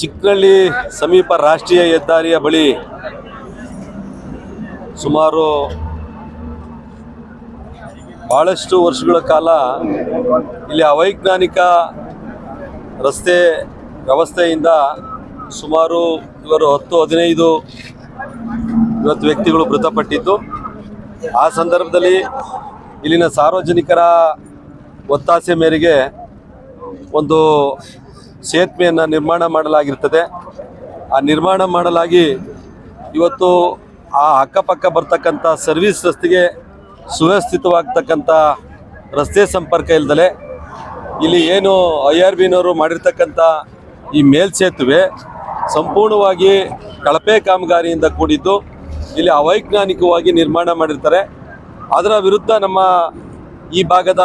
ಚಿಕ್ಕನಳ್ಳಿ ಸಮೀಪ ರಾಷ್ಟ್ರೀಯ ಹೆದ್ದಾರಿಯ ಬಳಿ ಸುಮಾರು ಬಹಳಷ್ಟು ವರ್ಷಗಳ ಕಾಲ ಇಲ್ಲಿ ಅವೈಜ್ಞಾನಿಕ ರಸ್ತೆ ವ್ಯವಸ್ಥೆಯಿಂದ ಸುಮಾರು ಇವರು ಹತ್ತು, ಹದಿನೈದು ಇವತ್ತು ವ್ಯಕ್ತಿಗಳು ಮೃತಪಟ್ಟಿದ್ದು. ಆ ಸಂದರ್ಭದಲ್ಲಿ ಇಲ್ಲಿನ ಸಾರ್ವಜನಿಕರ ಒತ್ತಾಸೆ ಮೇರೆಗೆ ಒಂದು ಸೇತುವೆಯನ್ನು ನಿರ್ಮಾಣ ಮಾಡಲಾಗಿರ್ತದೆ. ಆ ನಿರ್ಮಾಣ ಮಾಡಲಾಗಿ ಇವತ್ತು ಆ ಅಕ್ಕಪಕ್ಕ ಬರ್ತಕ್ಕಂಥ ಸರ್ವಿಸ್ ರಸ್ತೆಗೆ ಸುವ್ಯವಸ್ಥಿತವಾಗ್ತಕ್ಕಂಥ ರಸ್ತೆ ಸಂಪರ್ಕ ಇಲ್ದಲೆ ಇಲ್ಲಿ ಏನು ಐ ಆರ್ ಬಿನವರು ಮಾಡಿರ್ತಕ್ಕಂಥ ಈ ಮೇಲ್ಸೇತುವೆ ಸಂಪೂರ್ಣವಾಗಿ ಕಳಪೆ ಕಾಮಗಾರಿಯಿಂದ ಕೂಡಿದ್ದು ಇಲ್ಲಿ ಅವೈಜ್ಞಾನಿಕವಾಗಿ ನಿರ್ಮಾಣ ಮಾಡಿರ್ತಾರೆ. ಅದರ ವಿರುದ್ಧ ನಮ್ಮ ಈ ಭಾಗದ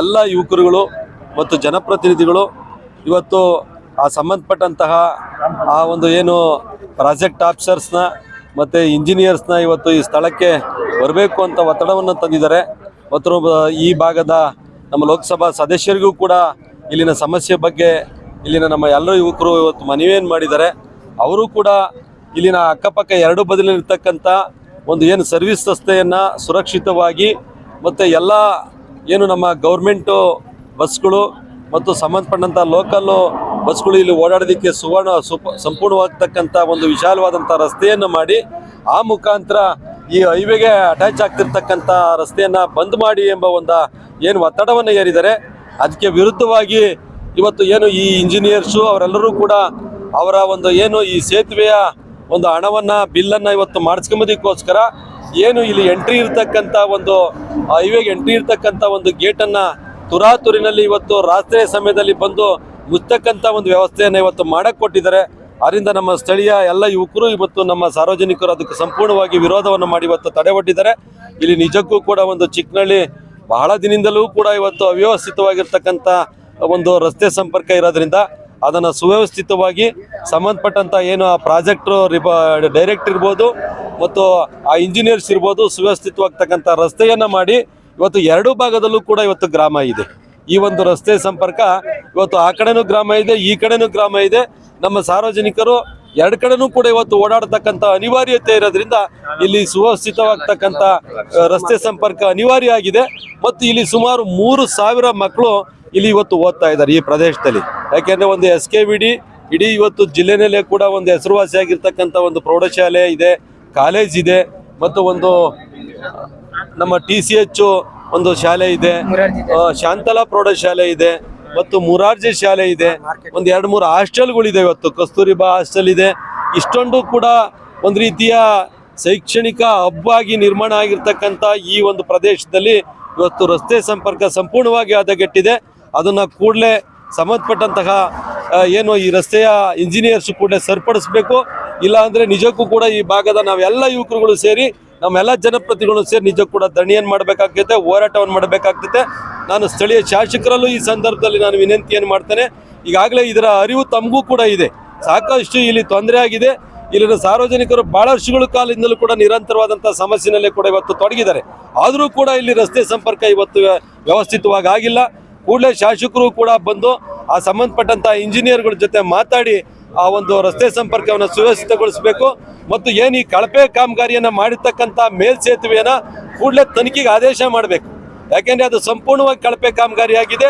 ಎಲ್ಲ ಯುವಕರುಗಳು ಮತ್ತು ಜನಪ್ರತಿನಿಧಿಗಳು ಇವತ್ತು ಆ ಸಂಬಂಧಪಟ್ಟಂತಹ ಆ ಒಂದು ಏನು ಪ್ರಾಜೆಕ್ಟ್ ಆಫೀಸರ್ಸ್ನ ಮತ್ತು ಇಂಜಿನಿಯರ್ಸ್ನ ಇವತ್ತು ಈ ಸ್ಥಳಕ್ಕೆ ಬರಬೇಕು ಅಂತ ಒತ್ತಡವನ್ನು ತಂದಿದ್ದಾರೆ. ಮತ್ತು ಈ ಭಾಗದ ನಮ್ಮ ಲೋಕಸಭಾ ಸದಸ್ಯರಿಗೂ ಕೂಡ ಇಲ್ಲಿನ ಸಮಸ್ಯೆ ಬಗ್ಗೆ ಇಲ್ಲಿನ ನಮ್ಮ ಎಲ್ಲ ಯುವಕರು ಇವತ್ತು ಮನವಿಯನ್ನು ಮಾಡಿದ್ದಾರೆ. ಅವರು ಕೂಡ ಇಲ್ಲಿನ ಅಕ್ಕಪಕ್ಕ ಎರಡು ಬದಲಿರ್ತಕ್ಕಂಥ ಒಂದು ಏನು ಸರ್ವಿಸ್ ರಸ್ತೆಯನ್ನು ಸುರಕ್ಷಿತವಾಗಿ ಮತ್ತು ಎಲ್ಲ ಏನು ನಮ್ಮ ಗೌರ್ಮೆಂಟು ಬಸ್ಗಳು ಮತ್ತು ಸಂಬಂಧಪಟ್ಟಂಥ ಲೋಕಲ್ಲು ಬಸ್ಗಳು ಇಲ್ಲಿ ಓಡಾಡೋದಕ್ಕೆ ಸುವರ್ಣ ಸುಪ ಸಂಪೂರ್ಣವಾಗ್ತಕ್ಕಂಥ ಒಂದು ವಿಶಾಲವಾದಂಥ ರಸ್ತೆಯನ್ನು ಮಾಡಿ, ಆ ಮುಖಾಂತರ ಈ ಹೈವೇಗೆ ಅಟ್ಯಾಚ್ ಆಗ್ತಿರ್ತಕ್ಕಂಥ ರಸ್ತೆಯನ್ನು ಬಂದ್ ಮಾಡಿ ಎಂಬ ಒಂದು ಏನು ಒತ್ತಡವನ್ನು ಏರಿದ್ದಾರೆ. ಅದಕ್ಕೆ ವಿರುದ್ಧವಾಗಿ ಇವತ್ತು ಏನು ಈ ಇಂಜಿನಿಯರ್ಸು ಅವರೆಲ್ಲರೂ ಕೂಡ ಅವರ ಒಂದು ಏನು ಈ ಸೇತುವೆಯ ಒಂದು ಹಣವನ್ನು, ಬಿಲ್ಲನ್ನು ಇವತ್ತು ಮಾಡಿಸ್ಕೊಂಬೋದಕ್ಕೋಸ್ಕರ ಏನು ಇಲ್ಲಿ ಎಂಟ್ರಿ ಇರ್ತಕ್ಕಂಥ ಒಂದು ಹೈವೇಗೆ ಎಂಟ್ರಿ ಇರ್ತಕ್ಕಂಥ ಒಂದು ಗೇಟನ್ನು ತುರಾತುರಿನಲ್ಲಿ ಇವತ್ತು ರಾತ್ರಿ ಸಮಯದಲ್ಲಿ ಬಂದು ಮುಚ್ಚಕ್ಕಂಥ ಒಂದು ವ್ಯವಸ್ಥೆಯನ್ನು ಇವತ್ತು ಮಾಡಕ್ಕೆ ಕೊಟ್ಟಿದ್ದಾರೆ ಅದರಿಂದ ನಮ್ಮ ಸ್ಥಳೀಯ ಎಲ್ಲ ಯುವಕರು ಇವತ್ತು ನಮ್ಮ ಸಾರ್ವಜನಿಕರು ಅದಕ್ಕೆ ಸಂಪೂರ್ಣವಾಗಿ ವಿರೋಧವನ್ನು ಮಾಡಿ ಇವತ್ತು ತಡೆ ಒಡ್ಡಿದ್ದಾರೆ ಇಲ್ಲಿ ನಿಜಕ್ಕೂ ಕೂಡ ಒಂದು ಚಿಕ್ಕನಳ್ಳಿ ಬಹಳ ದಿನದಿಂದಲೂ ಕೂಡ ಇವತ್ತು ಅವ್ಯವಸ್ಥಿತವಾಗಿರ್ತಕ್ಕಂಥ ಒಂದು ರಸ್ತೆ ಸಂಪರ್ಕ ಇರೋದ್ರಿಂದ ಅದನ್ನು ಸುವ್ಯವಸ್ಥಿತವಾಗಿ ಸಂಬಂಧಪಟ್ಟಂಥ ಏನು ಆ ಪ್ರಾಜೆಕ್ಟ್ ರಿಬ ಡೈರೆಕ್ಟ್ ಇರ್ಬೋದು ಮತ್ತು ಆ ಇಂಜಿನಿಯರ್ಸ್ ಇರ್ಬೋದು ಸುವ್ಯವಸ್ಥಿತವಾಗ್ತಕ್ಕಂಥ ರಸ್ತೆಯನ್ನು ಮಾಡಿ ಇವತ್ತು ಎರಡು ಭಾಗದಲ್ಲೂ ಕೂಡ ಇವತ್ತು ಗ್ರಾಮ ಇದೆ. ಈ ಒಂದು ರಸ್ತೆ ಸಂಪರ್ಕ ಇವತ್ತು ಆ ಕಡೆನೂ ಗ್ರಾಮ ಇದೆ, ಈ ಕಡೆನೂ ಗ್ರಾಮ ಇದೆ. ನಮ್ಮ ಸಾರ್ವಜನಿಕರು ಎರಡು ಕಡೆನೂ ಕೂಡ ಇವತ್ತು ಓಡಾಡತಕ್ಕಂಥ ಅನಿವಾರ್ಯತೆ ಇರೋದ್ರಿಂದ ಇಲ್ಲಿ ಸುವ್ಯವಸ್ಥಿತವಾಗ್ತಕ್ಕಂಥ ರಸ್ತೆ ಸಂಪರ್ಕ ಅನಿವಾರ್ಯ ಆಗಿದೆ. ಮತ್ತು ಇಲ್ಲಿ ಸುಮಾರು ಮೂರು ಸಾವಿರ ಮಕ್ಕಳು ಇಲ್ಲಿ ಇವತ್ತು ಓದ್ತಾ ಇದ್ದಾರೆ ಈ ಪ್ರದೇಶದಲ್ಲಿ. ಯಾಕೆಂದ್ರೆ ಒಂದು ಎಸ್ ಕೆ ವಿ ಇಡೀ ಇವತ್ತು ಜಿಲ್ಲೆನಲ್ಲೇ ಕೂಡ ಒಂದು ಹೆಸರುವಾಸಿಯಾಗಿರ್ತಕ್ಕಂಥ ಒಂದು ಪ್ರೌಢಶಾಲೆ ಇದೆ, ಕಾಲೇಜ್ ಇದೆ. ಮತ್ತು ಒಂದು ನಮ್ಮ ಟಿ ಸಿ ಎಚ್ ಒಂದು ಶಾಲೆ ಇದೆ. ಶಾಂತಲಾ ಶಾಂತಲಾ ಪ್ರೌಢಶಾಲೆ ಇದೆ ಮತ್ತು ಮುರಾರ್ಜಿ ಶಾಲೆ ಇದೆ. ಒಂದು ಎರಡು ಮೂರು ಹಾಸ್ಟೆಲ್ಗಳಿದೆ ಇವತ್ತು. ಕಸ್ತೂರಿಬಾ ಹಾಸ್ಟೆಲ್ ಇದೆ. ಇಷ್ಟೊಂದು ಕೂಡ ಒಂದು ರೀತಿಯ ಶೈಕ್ಷಣಿಕ ಹಬ್ಬಾಗಿ ನಿರ್ಮಾಣ ಆಗಿರ್ತಕ್ಕಂಥ ಈ ಒಂದು ಪ್ರದೇಶದಲ್ಲಿ ಇವತ್ತು ರಸ್ತೆ ಸಂಪರ್ಕ ಸಂಪೂರ್ಣವಾಗಿ ಹದಗೆಟ್ಟಿದೆ. ಅದನ್ನು ಕೂಡಲೇ ಸಂಬಂಧಪಟ್ಟಂತಹ ಏನು ಈ ರಸ್ತೆಯ ಇಂಜಿನಿಯರ್ಸ್ ಕೂಡಲೇ ಸರಿಪಡಿಸಬೇಕು. ಇಲ್ಲ ಅಂದರೆ ನಿಜಕ್ಕೂ ಕೂಡ ಈ ಭಾಗದ ನಾವೆಲ್ಲ ಯುವಕರುಗಳು ಸೇರಿ ನಮ್ಮೆಲ್ಲ ಜನಪ್ರತಿನಿಧಿಗಳು ಸೇರಿ ನಿಜಕ್ಕೂ ಕೂಡ ದಣಿಯನ್ನು ಮಾಡಬೇಕಾಗ್ತೈತೆ ಹೋರಾಟವನ್ನು ಮಾಡಬೇಕಾಗ್ತೈತೆ. ನಾನು ಸ್ಥಳೀಯ ಶಾಸಕರಲ್ಲೂ ಈ ಸಂದರ್ಭದಲ್ಲಿ ನಾನು ವಿನಂತಿಯನ್ನು ಮಾಡ್ತೇನೆ. ಈಗಾಗಲೇ ಇದರ ಅರಿವು ತಮಗೂ ಕೂಡ ಇದೆ. ಸಾಕಷ್ಟು ಇಲ್ಲಿ ತೊಂದರೆ ಆಗಿದೆ. ಇಲ್ಲಿನ ಸಾರ್ವಜನಿಕರು ಬಹಳ ವರ್ಷಗಳ ಕಾಲದಿಂದಲೂ ಕೂಡ ನಿರಂತರವಾದಂಥ ಸಮಸ್ಯೆನಲ್ಲೇ ಕೂಡ ಇವತ್ತು ತೊಡಗಿದ್ದಾರೆ. ಆದರೂ ಕೂಡ ಇಲ್ಲಿ ರಸ್ತೆ ಸಂಪರ್ಕ ಇವತ್ತು ವ್ಯವಸ್ಥಿತವಾಗಿ ಆಗಿಲ್ಲ. ಕೂಡಲೇ ಶಾಸಕರು ಕೂಡ ಬಂದು ಆ ಸಂಬಂಧಪಟ್ಟಂಥ ಇಂಜಿನಿಯರ್ಗಳ ಜೊತೆ ಮಾತಾಡಿ ಆ ಒಂದು ರಸ್ತೆ ಸಂಪರ್ಕವನ್ನು ಸುವ್ಯವಸ್ಥಿತಗೊಳಿಸಬೇಕು ಮತ್ತು ಏನು ಈ ಕಳಪೆ ಕಾಮಗಾರಿಯನ್ನು ಮಾಡಿರ್ತಕ್ಕಂಥ ಮೇಲ್ಸೇತುವೆಯನ್ನು ಕೂಡಲೇ ತನಿಖೆಗೆ ಆದೇಶ ಮಾಡಬೇಕು. ಯಾಕೆಂದರೆ ಅದು ಸಂಪೂರ್ಣವಾಗಿ ಕಳಪೆ ಕಾಮಗಾರಿಯಾಗಿದೆ.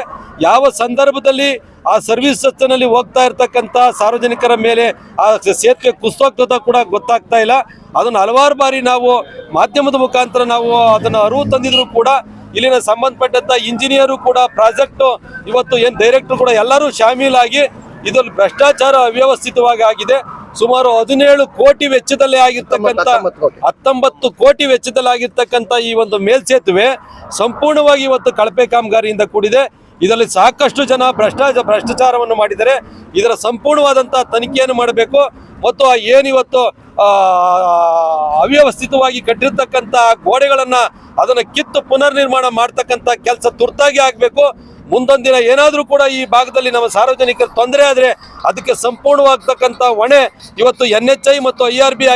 ಯಾವ ಸಂದರ್ಭದಲ್ಲಿ ಆ ಸರ್ವಿಸ್ ರಸ್ತೆನಲ್ಲಿ ಹೋಗ್ತಾ ಇರ್ತಕ್ಕಂಥ ಸಾರ್ವಜನಿಕರ ಮೇಲೆ ಆ ಸೇತುವೆ ಕುಸ್ತೋಗ್ತದ ಕೂಡ ಗೊತ್ತಾಗ್ತಾ ಇಲ್ಲ. ಅದನ್ನು ಹಲವಾರು ಬಾರಿ ನಾವು ಮಾಧ್ಯಮದ ಮುಖಾಂತರ ನಾವು ಅದನ್ನು ಅರಿವು ತಂದಿದ್ರು ಕೂಡ ಇಲ್ಲಿನ ಸಂಬಂಧಪಟ್ಟಂಥ ಇಂಜಿನಿಯರು ಕೂಡ ಪ್ರಾಜೆಕ್ಟು, ಇವತ್ತು ಏನು ಡೈರೆಕ್ಟರ್ ಕೂಡ ಎಲ್ಲರೂ ಶಾಮೀಲಾಗಿ ಇದರಲ್ಲಿ ಭ್ರಷ್ಟಾಚಾರ ಅವ್ಯವಸ್ಥಿತವಾಗಿ ಆಗಿದೆ. ಸುಮಾರು ಹದಿನೇಳು ಕೋಟಿ ವೆಚ್ಚದಲ್ಲಿ ಆಗಿರ್ತಕ್ಕಂಥ ಹತ್ತೊಂಬತ್ತು ಕೋಟಿ. ವೆಚ್ಚದಲ್ಲಿ ಆಗಿರ್ತಕ್ಕಂಥ ಈ ಒಂದು ಮೇಲ್ಸೇತುವೆ ಸಂಪೂರ್ಣವಾಗಿ ಇವತ್ತು ಕಳಪೆ ಕಾಮಗಾರಿಯಿಂದ ಕೂಡಿದೆ. ಇದರಲ್ಲಿ ಸಾಕಷ್ಟು ಜನ ಭ್ರಷ್ಟಾಚಾರ ಭ್ರಷ್ಟಾಚಾರವನ್ನು ಮಾಡಿದರೆ ಇದರ ಸಂಪೂರ್ಣವಾದಂತಹ ತನಿಖೆಯನ್ನು ಮಾಡಬೇಕು. ಮತ್ತು ಆ ಏನಿವತ್ತು ಆ, ಅವ್ಯವಸ್ಥಿತವಾಗಿ ಕಟ್ಟಿರ್ತಕ್ಕಂಥ ಗೋಡೆಗಳನ್ನು ಅದನ್ನ ಕಿತ್ತು ಪುನರ್ ನಿರ್ಮಾಣ ಮಾಡ್ತಕ್ಕಂಥ ಕೆಲಸ ತುರ್ತಾಗಿ ಆಗಬೇಕು. ಮುಂದೊಂದು ದಿನ ಏನಾದರೂ ಕೂಡ ಈ ಭಾಗದಲ್ಲಿ ನಮ್ಮ ಸಾರ್ವಜನಿಕರು ತೊಂದರೆ ಆದರೆ ಅದಕ್ಕೆ ಸಂಪೂರ್ಣವಾಗ್ತಕ್ಕಂಥ ಹೊಣೆ ಇವತ್ತು ಎನ್ ಮತ್ತು ಐ ಆರ್ ಬಿ